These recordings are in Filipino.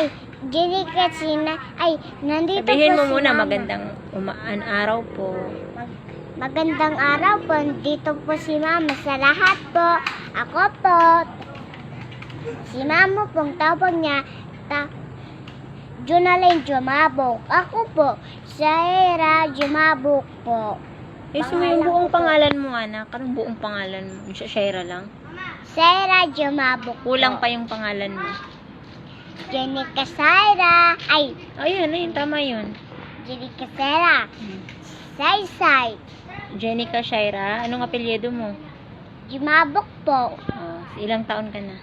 Ay, Jenny kasi na, ay, nandito Sabihin po mo si muna, Mama. magandang umaan araw po. Mag- magandang araw po. Dito po si Mama sa lahat po. Ako po. Si Mama pong tawag niya. Ta Junalyn Jumabok. Ako po. Saira Jumabok po. Eh, so yung buong pangalan mo, anak. Anong buong pangalan mo? Shaira lang? Saira Jumabok Kulang po. pa yung pangalan mo. Jenica Saira. Ay, Ayun, ayun, tama yun. Jenica Saira. Say Say. Jenica Shaira, anong apelyido mo? Jumabok po. Oh, ilang taon ka na?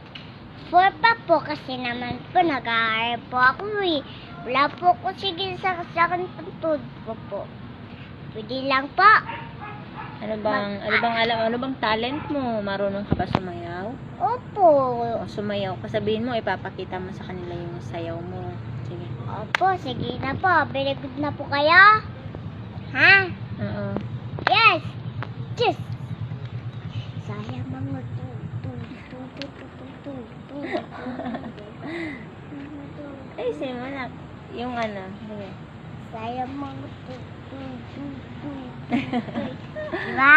Four pa po kasi naman po nag-aaral po ako eh. Wala po ko sige sa kasakang pantod ko po. Pwede lang po. Ano bang, ano bang alam, ano bang talent mo? Marunong ka ba sumayaw? Opo. O sumayaw ka, sabihin mo, ipapakita mo sa kanila yung sayaw mo. Sige. Opo, sige na po. Very good na po kayo. Ha? Oo. Yes. Yes. Sayang mga tu tu tu tu tu tu tu tu. Ay, sige mo na. Yung ano. Sige. Tu tu. Diba?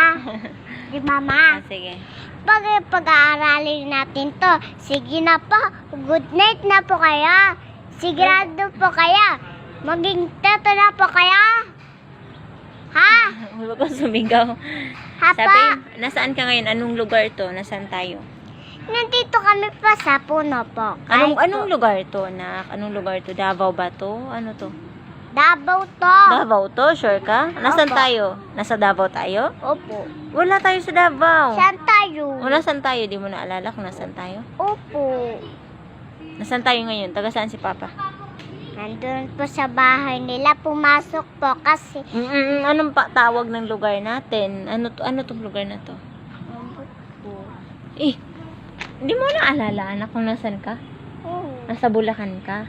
Di mama? Ah, sige. Pag pag-aaralin natin to, sige na po. Good night na po kayo. Sigurado po kayo. Maging tato na po kayo. Ha? Huwag kang sumigaw. Ha Sabi, pa? nasaan ka ngayon? Anong lugar to? Nasaan tayo? Nandito kami pa sa puno po. Anong, Kahit anong po, lugar to, anak? Anong lugar to? Davao ba to? Ano to? Davao to. Davao to? Sure ka? Nasaan Opo. tayo? Nasa Davao tayo? Opo. Wala tayo sa Davao. Saan tayo? O, nasaan tayo? Di mo naalala kung nasaan tayo? Opo. Nasaan tayo ngayon? Taga saan si Papa? Nandun po sa bahay nila. Pumasok po kasi Mm-mm, anong pa tawag ng lugar natin? Ano to, ano tong lugar na to? Eh, hindi mo naalala anak kung nasaan ka? Oo. Nasa Bulacan ka?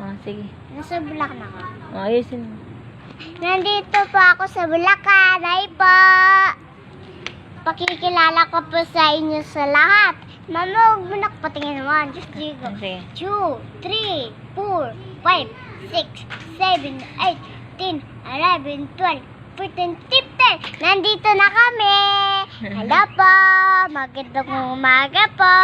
Oh, sige. Nasa Bulacan ako. Oh, ayusin mo. Nandito po ako sa Bulacan. Ay po. Pakikilala ko po sa inyo sa lahat. Mama, huwag mo na patingin naman. Just digo. Oh, sige. 2, 3, 4, 5, 6, 7, 8, 10, 11, 12, 14, 15. Nandito na kami. Hello po. Magandang umaga po.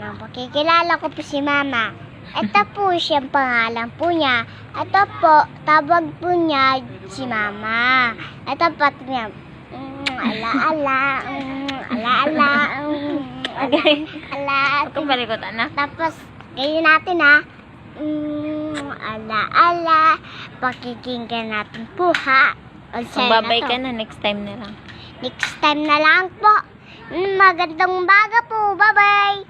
Pakikilala ko po si Mama. Ito po siyang pangalan po niya. Ito po, tawag po niya si Mama. Ito po niya. Mm, ala ala, mm, ala ala, mm, ala Okay. ala. Huwag kang balikot, anak. Tapos, ganyan natin ha. Mm, ala ala. Pakikinggan natin po ha. Na to. ka na, next time na lang. Next time na lang po. Magandang umaga po. Bye-bye.